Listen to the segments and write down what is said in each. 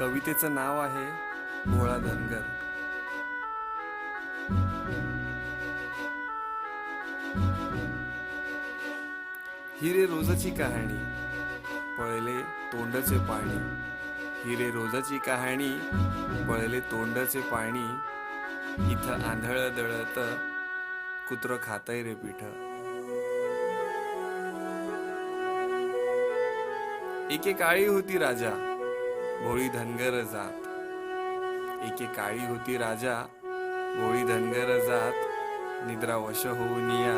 कवितेचं नाव आहे भोळा धनगर. हिरे रोजाची कहाणी पळले तोंडाचे पाणी. हिरे रोजाची कहाणी पळले तोंडाचे पाणी. इथं आंधळ दळत कुत्र खातय रे पीठ. एके काळी होती राजा. भोळी धनगर जात. एके काळी होती राजा भोळी धनगर जात. निद्रा वश होऊन या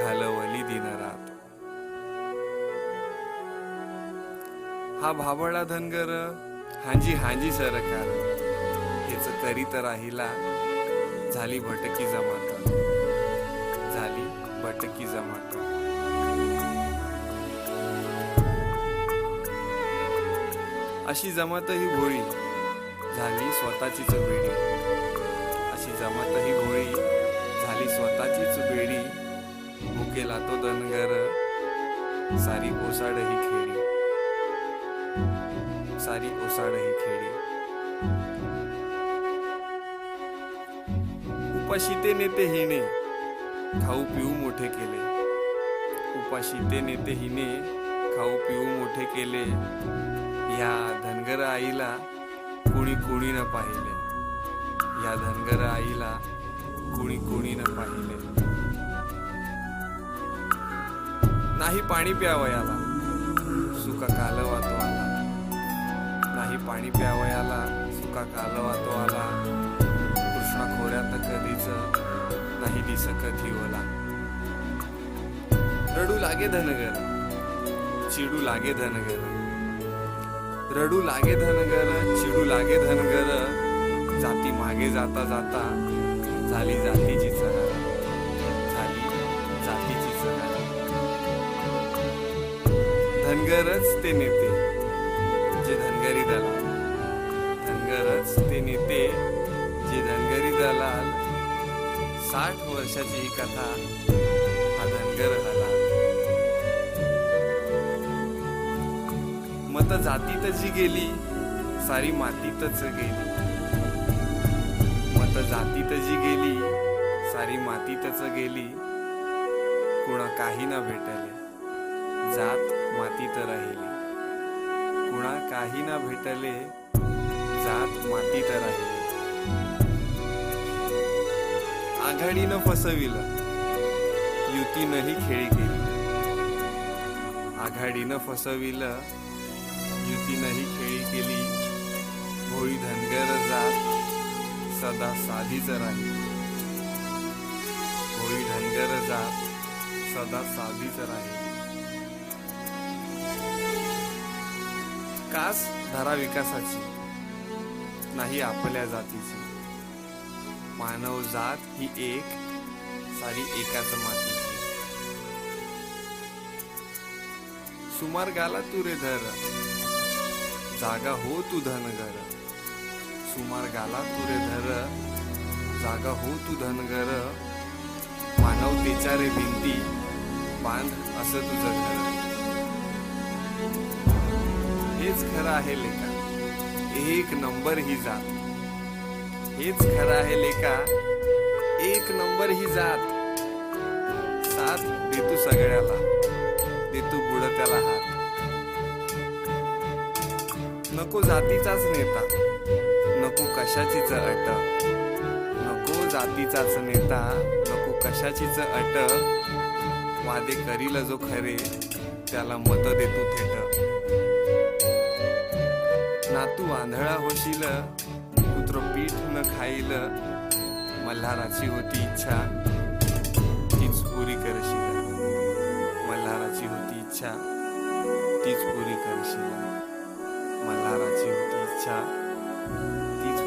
घालवली दिनरात. हा भाबळा धनगर हांजी हांजी सरकार. हेच करीत राहिला झाली भटकी जमात. झाली भटकी जमात. अशी जमात ही भोळी झाली स्वतःचीच बेडी. अशी जमात ही भोळी झाली स्वतःचीच चुबेडी भुकेला तो धनगर सारी ओसाड ही सारी ओसाड ही उपाशीते उपाशी ते नेते हिने खाऊ पिऊ मोठे केले. उपाशी ते नेते हिने खाऊ पिऊ मोठे केले. या धनगर आईला कुणी कुणी न पाहिले? या धनगर आईला कुणी कुणी न पाहिले? नाही पाणी प्यावयाला सुका कालवा तो आला. नाही पाणी प्यावयाला सुका कालवा तो आला. कृष्णा खोऱ्यात कधीच नाही दिस कधी ओला. रडू लागे धनगर. चिडू लागे धनगर. रडू लागे धनगर चिडू लागे धनगर जाती मागे जाता जाता झाली जातीची चहर झाली जातीची चहर धनगरच ते नेते जे धनगरी दलाल. धनगरच ते नेते जे धनगरी दलाल. साठ वर्षाची ही कथा हा धनगर झाला. मत जातीत जी गेली सारी मातीतच गेली. मत जातीत जी गेली सारी मातीतच गेली. कुणा काही ना भेटले जात मातीत राहिली. कुणा काही ना भेटले जात मातीत राहिली. आघाडीनं फसविलं युतीनंही खेळी केली. आघाडीनं फसविलं युतीनंही खेळी केली. भोळी धनगर जात सदा साधीच राही. भोळी धनगर जात सदा साधीच राही. कास धरा विकासाची नाही आपल्या जातीची. मानव जात ही एक सारी एकाच मातीची. सुमार गाला तू रे धर. जागा हो तू धनगर. सुमार गाला तू रे धर. जागा हो तू धनगर. मानवतेच्या रे भिंती बांध असं तुझं घर. हेच खरं आहे लेखा एक नंबर ही जात. हेच खरं आहे लेखा एक नंबर ही जात. साथ देतो सगळ्याला. देतो बुडत्याला हात. नको जातीचाच नेता. नको कशाचीच अट. नको जातीचाच नेता. नको कशाचीच अट. वादे करील जो खरे त्याला मत देतो थेट. नातू आंधळा होशील पुत्र पीठ न खाईल मल्हाराची होती इच्छा तीच पुरी करशील. मल्हाराची होती इच्छा तीच पुरी करशील. मल्हाराची होती इच्छा तीच